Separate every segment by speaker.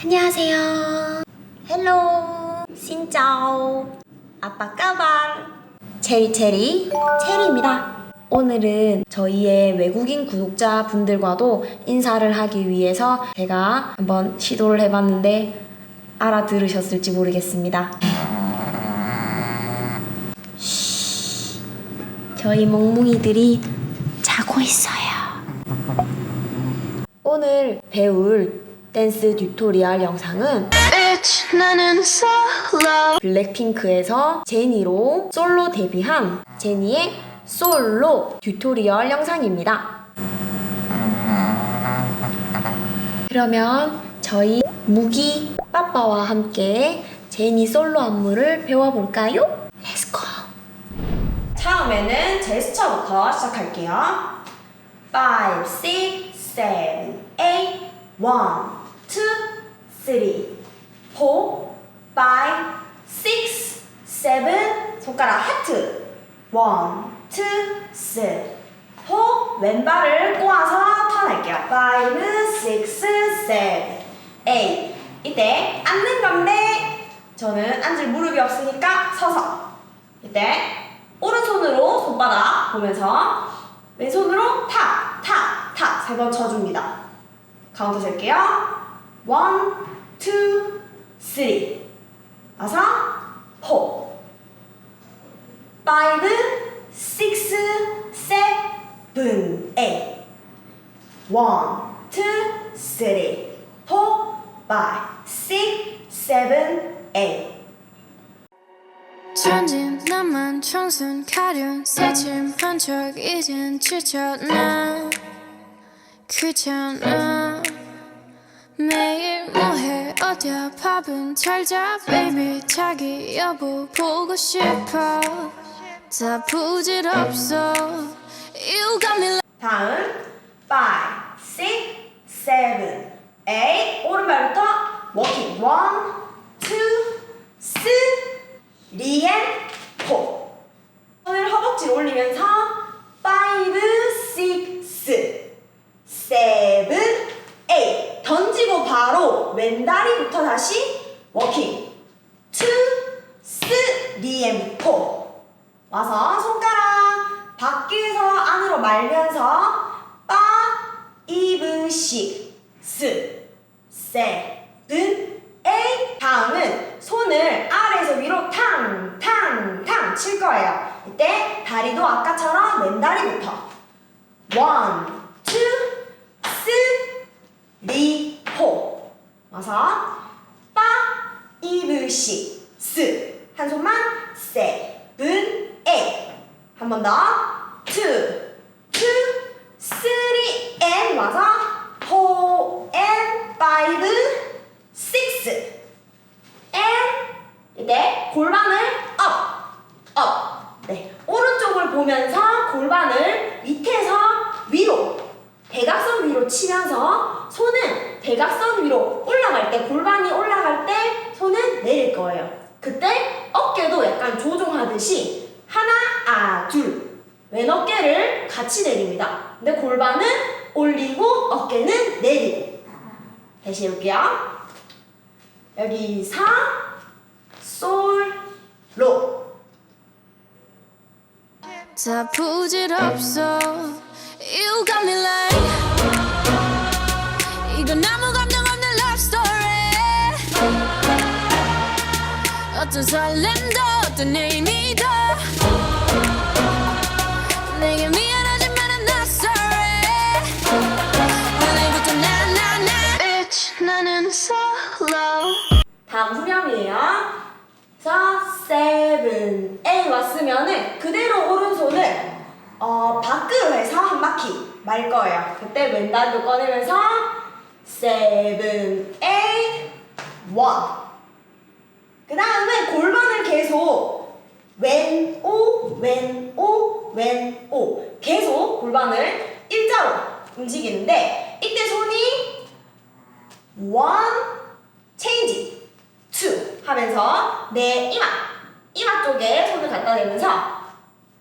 Speaker 1: 안녕하세요. 헬로. 신짜오. 아빠 까방. 체리 체리 체리입니다. 오늘은 저희의 외국인 구독자 분들과도 인사를 하기 위해서 제가 한번 시도를 해봤는데 알아들으셨을지 모르겠습니다. 쉬. 저희 멍뭉이들이 자고 있어요. 오늘 배울 댄스 튜토리얼 영상은
Speaker 2: Bitch, 나는 solo.
Speaker 1: 블랙핑크에서 제니로 솔로 데뷔한 제니의 솔로 튜토리얼 영상입니다. 그러면 저희 무기 빠빠와 함께 제니 솔로 안무를 배워볼까요? 렛츠고! 처음에는 제스처부터 시작할게요. 5, 6, 7, 8, 1, 2, 3, 4, 5, 6, 7 손가락 하트. 1, 2, 3, 4 왼발을 꼬아서 턴할게요. 5, 6, 7, 8 이때 앉는 건데 저는 앉을 무릎이 없으니까 서서. 이때 오른손으로 손바닥 보면서 왼손으로 탁, 탁, 탁 세 번 쳐줍니다. 카운트 셀게요 1, 2, 3 와서 4 5, 6, 7, 8 1, 2, 3, 4, 5, 6, 7, 8
Speaker 2: 천진 나만 청순 가련 새침한 척 이젠 지쳤나. 귀찮아 매일 뭐해? 어디야? 밥은 잘자 baby. 자기 여보 보고 싶어. 다 부질없어. You got me
Speaker 1: 다음 5, 6, 7, 8 오른발부터 워킹 1, 2, 3, 4 손을 허벅지로 올리면서 5, 6, 7, 8 던지고 바로 왼 다시 워킹 2, 3, 4 와서 손가락 밖에서 안으로 말면서 빠, 이브, 시, 스, 세븐, 에이 다음은 손을 아래에서 위로 탕, 탕, 탕 칠 거예요. 이때 다리도 아까처럼 왼다리부터 원, 투, 쓰리, 포 와서 빠, 시, 스한 손만 세븐, 에이 한번 더. two, two, three, and 와서 and five, six, and 이때 골반을 up. 네, 오른쪽을 보면서 골반을 밑에서 위로 대각선 위로 치면서 손은 대각선 위로 올라갈 때 골반이 올라갈 때 손은 내릴 거예요. 그때 어깨도 약간 조종하듯이 하나, 아, 둘. 왼 어깨를 같이 내립니다. 근데 골반은 올리고 어깨는 내리고. 다시 해볼게요. 여기 사, 솔, 로.
Speaker 2: 다 부질없어 You got me like 이건 아 어떤 설렘도 어떤 의미도 내게 미안하지만 I'm not sorry 오늘부터 나나나 Bitch 나는 solo
Speaker 1: 다음 후렴이에요. 자, 세븐, 에이 왔으면은 그대로 오른손을 어, 밖으로 해서 한 바퀴 말 거예요. 그때 왼다리도 꺼내면서 세븐, 에이, 원. 그 다음에 골반을 계속 왼, 오, 왼, 오, 왼, 오. 계속 골반을 일자로 움직이는데 이때 손이 one, change, two 하면서 내 이마, 이마 쪽에 손을 갖다 대면서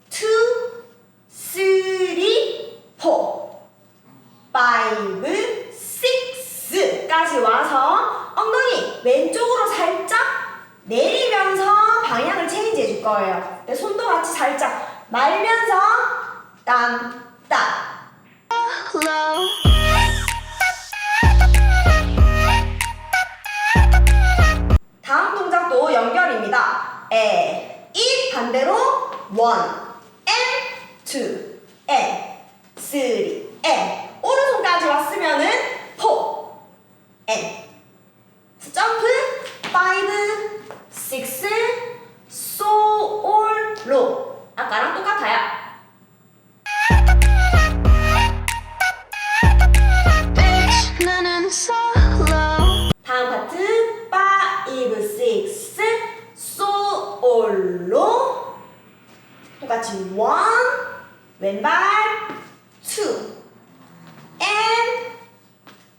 Speaker 1: two, three, four, five, six까지 와서 엉덩이 왼쪽으로 살짝 내리면서 방향을 체인지 해줄 거예요. 네, 손도 같이 살짝 말면서 딴, 딴.
Speaker 2: Low.
Speaker 1: 다음 동작도 연결입니다. 에, 이 반대로 one, and two, and three, and 오른손까지 왔으면은 four, and 점프 five, six, low. 아까랑 똑같아요. 다음 파트 five, six, so all로 똑같이 one 왼발 two and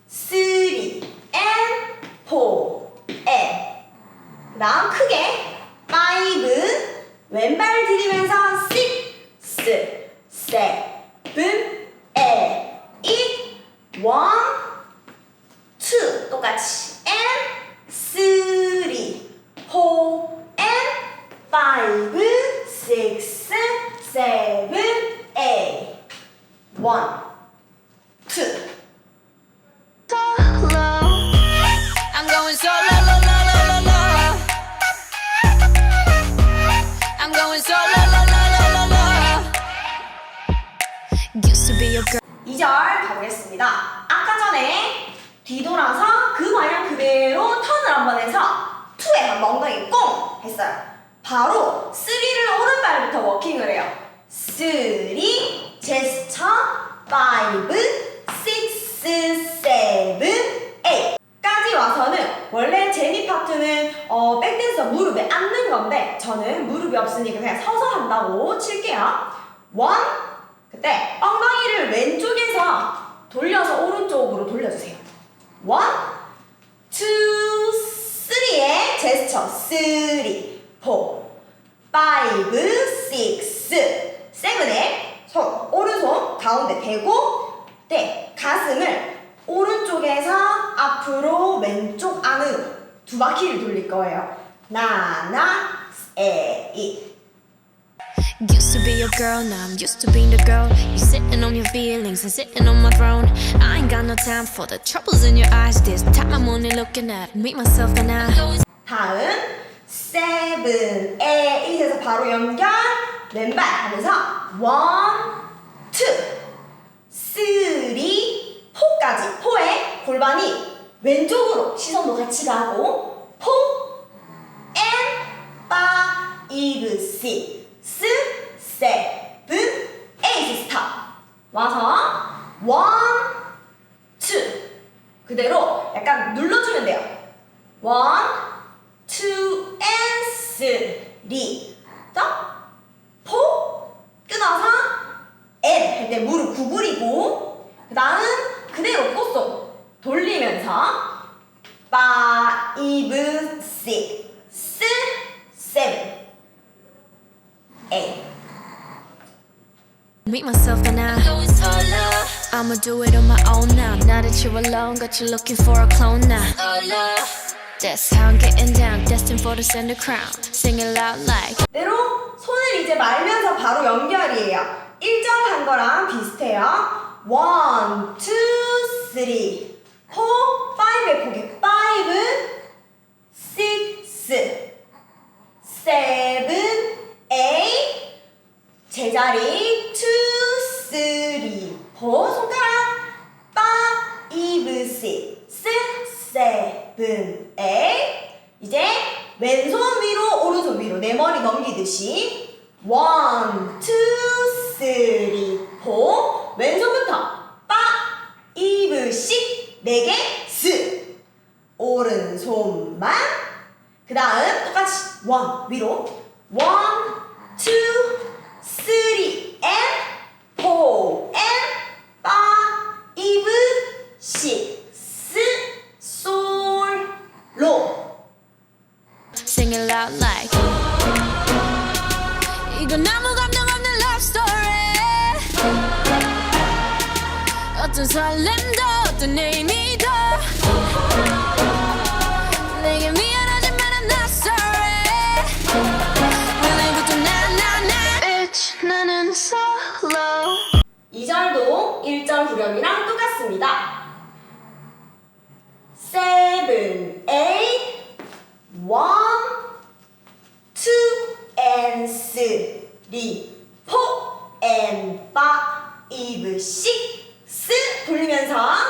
Speaker 1: three and four and 그다음 크게 왼발 들이면서 돌아서 그 방향 그대로 턴을 한 번 해서 2에 한번 엉덩이 꽁 했어요. 바로 3를 오른발부터 워킹을 해요. 3, 제스처, 5, 6, 7, 8 까지 와서는 원래 제니 파트는 어, 백댄서 무릎에 앉는 건데 저는 무릎이 없으니까 그냥 서서 한다고 칠게요. 원 그때 엉덩이를 왼쪽에서 돌려서 오른쪽으로 돌려주세요. 원, 투, 쓰리의 제스처. 쓰리, 포, 파이브, 식스, 세븐에 손. 오른손 가운데 대고 네 가슴을 오른쪽에서 앞으로 왼쪽 안으로 두 바퀴를 돌릴 거예요. 나나 에이
Speaker 2: to be your girl, now I'm used to being the girl. You sitting on your feelings and sitting on my throne. I ain't got no time for the troubles in your eyes. This time I'm only looking at me, myself, and I.
Speaker 1: 다음 세븐 에잇에서 바로 연결 왼발 하면서 원, 투, 쓰리, 포까지 포에 골반이 왼쪽으로 시선도 같이 가고 포, 앤, 파이브, 식 스, 세븐, 에잇 스탑 와서 원, 투 그대로 약간 눌러주면 돼요. 원, two, and three. 자, 포, 끊어서 and 할때 무릎 구부리고 그 다음 그대로 꽃속 돌리면서 five, six, seven, eight.
Speaker 2: Meet myself and I. I'ma do it on my own now. Now that you're alone, got you looking for a clone now. That's how I'm getting down, destined for the center crown. Sing it loud like.
Speaker 1: 대로 손을 이제 말면서 바로 연결이에요. 1절 한 거랑 비슷해요. 1, 2, 3, 4, 5의 고개 5, 6, 7, 8 제자리 2, 3, 4 손가락. 5, 6, 7, 8 이제 왼손 위로 오른손 위로 내 머리 넘기듯이 1, 2, 3, 4 왼손부터 5, 6, 4개 스. 오른손만. 그 다음 똑같이 1 위로 1, 2, 3 and 4 and 5, 6 솔, 로
Speaker 2: Sing it loud like. 이건 아무 감정 없는 love story. 어떤 설렘도 어떤 의미도
Speaker 1: 2절도 1절 후렴이랑 똑같습니다. seven, eight, one, two, and three, four, and five, six 돌리면서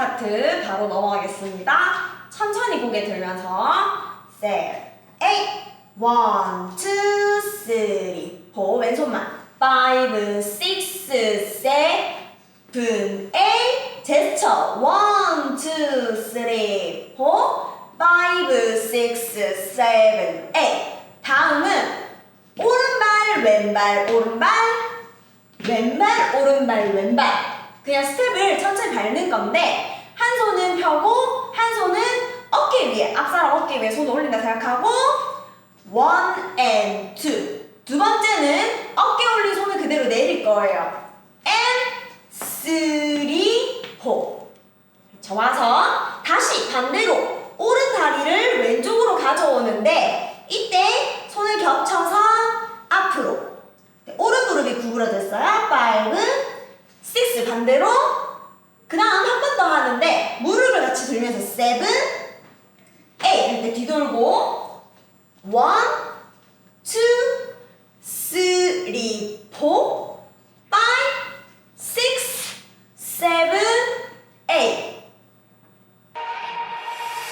Speaker 1: 파트 바로 넘어가겠습니다. 천천히 고개 들면서 seven, eight, one, two, three, four 왼손만 five, six, seven, eight 제스처 one, two, three, four, five, six, seven, eight 다음은 오른발 왼발 오른발 왼발 오른발 왼발 그냥 스텝을 천천히 밟는 건데 한 손은 펴고 한 손은 어깨 위에 앞사람 어깨 위에 손 올린다 생각하고 one and two. 두 번째는 어깨 올린 손을 그대로 내릴 거예요. and three four. 저 와서 다시 반대로 오른 다리를 왼쪽으로 가져오는데 이때 손을 겹쳐서 앞으로. 네, 오른 무릎이 구부러졌어요. 5, 6 반대로 그 다음 한 번 더 하는데 무릎을 같이 들면서 7, 8 이렇게 뒤돌고 1, 2, 3, 4, 5, 6, 7, 8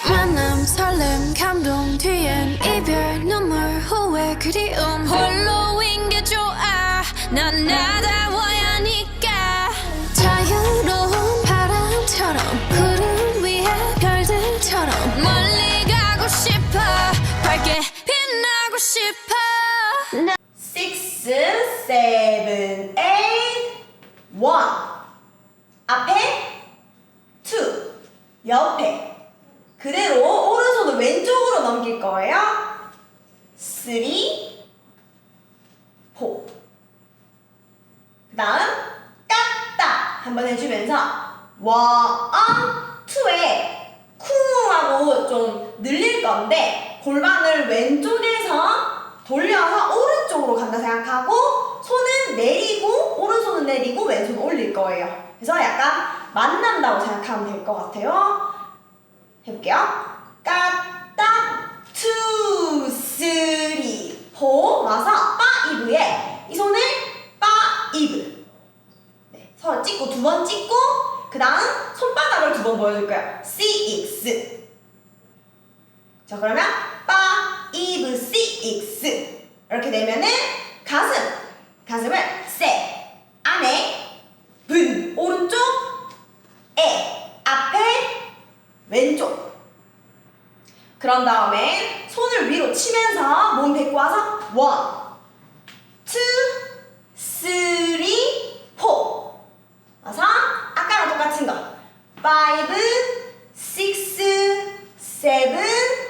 Speaker 2: 만남 설렘 감동 뒤엔 이별 눈물 후회 그리움. 홀로인 게 좋아. 난 나다
Speaker 1: 3 4 그다음 깠다 한번 해주면서 원, 투에 쿵 하고 좀 늘릴 건데 골반을 왼쪽에서 돌려서 오른쪽으로 간다 생각하고 손은 내리고 오른손은 내리고 왼손 올릴 거예요. 그래서 약간 만난다고 생각하면 될 것 같아요. 해볼게요. 까딱 투 쓰리 포 와서 빠 이브에 이 손을 빠 이브 네, 서로 찍고 두 번 찍고 그 다음 손바닥을 두 번 보여줄 거예요. CX 자 그러면 빠 이브 CX 이렇게 되면은 가슴 가슴을 세 안에 분 오른쪽 에 앞에 왼쪽 그런 다음에 손을 위로 치면서 몸 데리고 와서 원, 투, 쓰리, 포. 와서 아까랑 똑같은 거. 파이브, 식스, 세븐,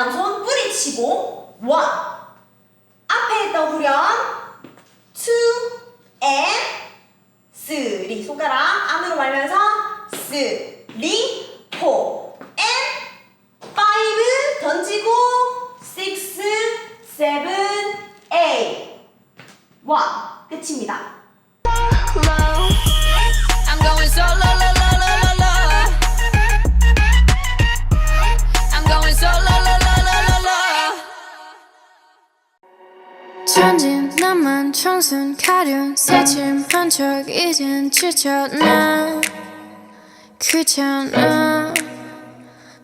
Speaker 1: 다음 손 뿌리치고 one 앞에 했던 후련 two and three 손가락 안으로 말면서 three, four and five 던지고 six, seven, eight one 끝입니다.
Speaker 2: I'm going so 천진 나만 청순 가련 새침 한 척 이젠 지쳤나? 귀찮아.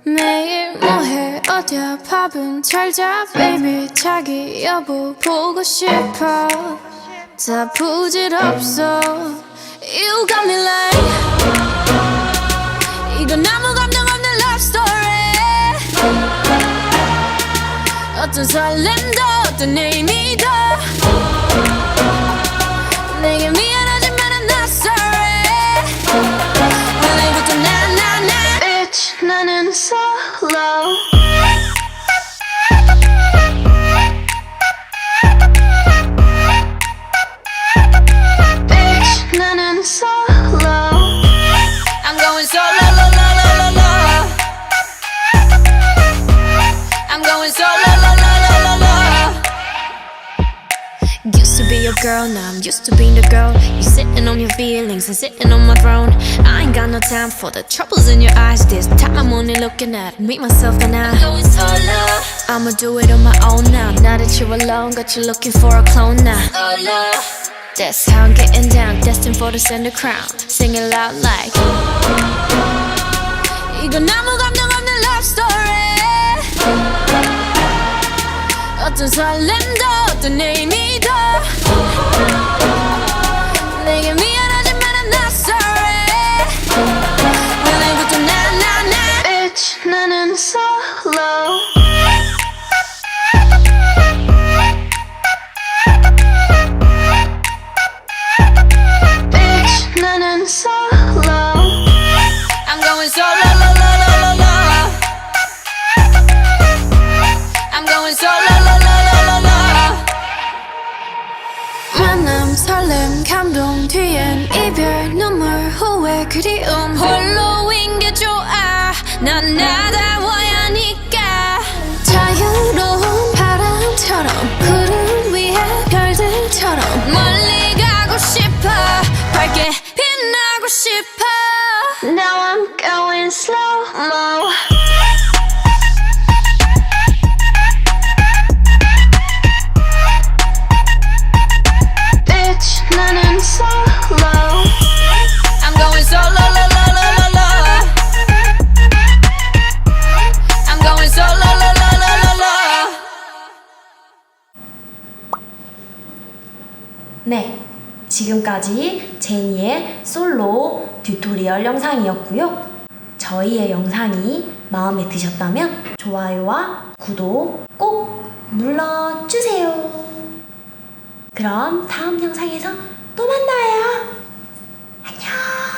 Speaker 2: 매일 뭐해? 어디야? 밥은 잘자 baby. 자기 여보 보고 싶어. 다 부질없어. You got me like 이건 아무 감정 없는 love story. 어떤 설렘도 어떤 의미도 내게 미 girl, now I'm used to being the girl. You sitting on your feelings and sitting on my throne. I ain't got no time for the troubles in your eyes. This time I'm only looking at me, myself, and I. I'ma do it on my own now. Now that you're alone, got you looking for a clone now. That's how I'm getting down, destined for the center crown. Sing it loud like. 이건 아무 감정 없는 love story. 어떤 설렘도 어떤 의미도 나는
Speaker 1: 지금까지 제니의 솔로 튜토리얼 영상이었고요. 저희의 영상이 마음에 드셨다면 좋아요와 구독 꼭 눌러주세요. 그럼 다음 영상에서 또 만나요. 안녕.